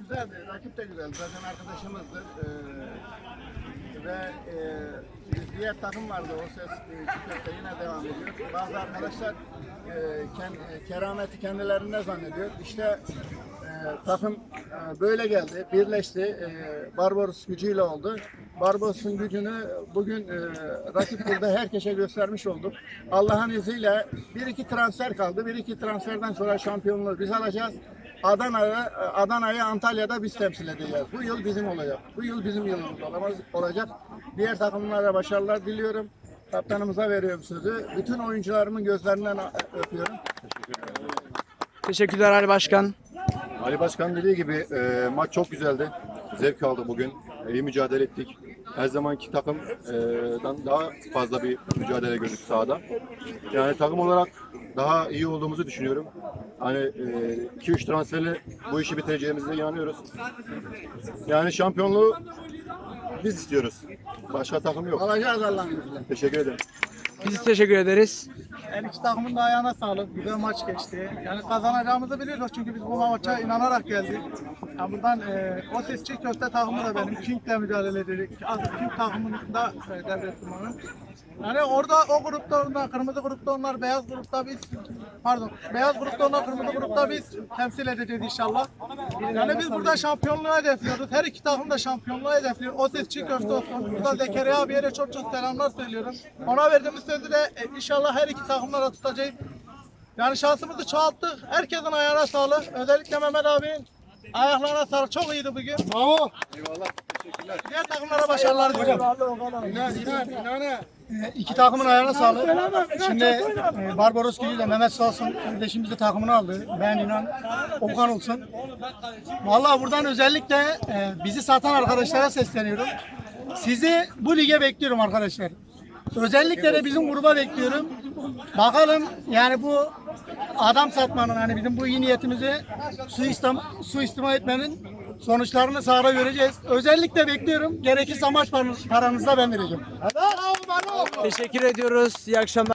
güzeldi. Rakip de güzeldi. Zaten arkadaşımızdır. Ee, ve e, diğer takım vardı. O ses e, yine devam ediyor. Bazı arkadaşlar e, ken, e, kerameti kendilerinde zannediyor. İşte e, takım e, böyle geldi. Birleşti. E, Barbaros gücüyle oldu. Barbaros'un gücünü bugün e, rakip burada herkese göstermiş olduk. Allah'ın izniyle bir iki transfer kaldı. Bir iki transferden sonra şampiyonluğu biz alacağız. Adana'ya, Adana'yı Antalya'da biz temsil edeceğiz. Bu yıl bizim olacak. Bu yıl bizim yılımız olamaz, olacak. Diğer takımlara başarılar diliyorum. Kaptanımıza veriyorum sözü. Bütün oyuncularımın gözlerinden öpüyorum. Teşekkürler Ali Başkan. Ali Başkan dediği gibi e, maç çok güzeldi. Zevk aldı bugün. İyi mücadele ettik. Her zamanki takımdan daha fazla bir mücadele gördük sahada. Yani takım olarak daha iyi olduğumuzu düşünüyorum. Hani 2-3 transferle bu işi bitireceğimize inanıyoruz. Yani şampiyonluğu biz istiyoruz. Başka takım yok. Alacağız Allah'ın izniyle. Teşekkür ederim. Biz teşekkür ederiz. Her iki takımın da ayağına sağlık. Güzel maç geçti. Yani kazanacağımızı biliyoruz çünkü biz bu maça inanarak geldik. Yani buradan e, o ses çiğ köfte takımı da benim. King'le mücadele ededik. King takımında e, devrettim onu. Yani orada o grupta onlar, kırmızı grupta onlar, beyaz grupta biz, pardon, beyaz grupta onlar, kırmızı grupta biz temsil edeceğiz inşallah. Yani biz burada şampiyonluğu hedefliyoruz. Her iki takım da şampiyonluğu hedefliyor. O ses çiğ köfte olsun. Burada Zekeriya abiye çok çok selamlar söylüyorum. Ona verdiğimiz sözü de e, inşallah her iki takımlara tutacağız. Yani şansımızı çoğalttık. Herkesin ayağına sağlık. Özellikle Mehmet abinin ayaklarına sağlık. Çok iyiydi bugün. Bravo. Eyvallah. Teşekkürler. Diğer takımlara başarılar diliyorum. İnan, inan, inan. İki takımın ayağına sağlık. Şimdi e, Barbaros Gül ile Mehmet Salsın kardeşimiz de takımını aldı. Ben inan Okan olsun. Vallahi buradan özellikle e, bizi satan arkadaşlara sesleniyorum. Sizi bu lige bekliyorum arkadaşlar. Özellikle de bizim gruba bekliyorum. Bakalım yani bu adam satmanın hani bizim bu iyi niyetimizi suistim, suistimal etmenin sonuçlarını sahada göreceğiz. Özellikle bekliyorum. Gerekirse maç paranızı da ben vereceğim. Teşekkür ediyoruz. İyi akşamlar.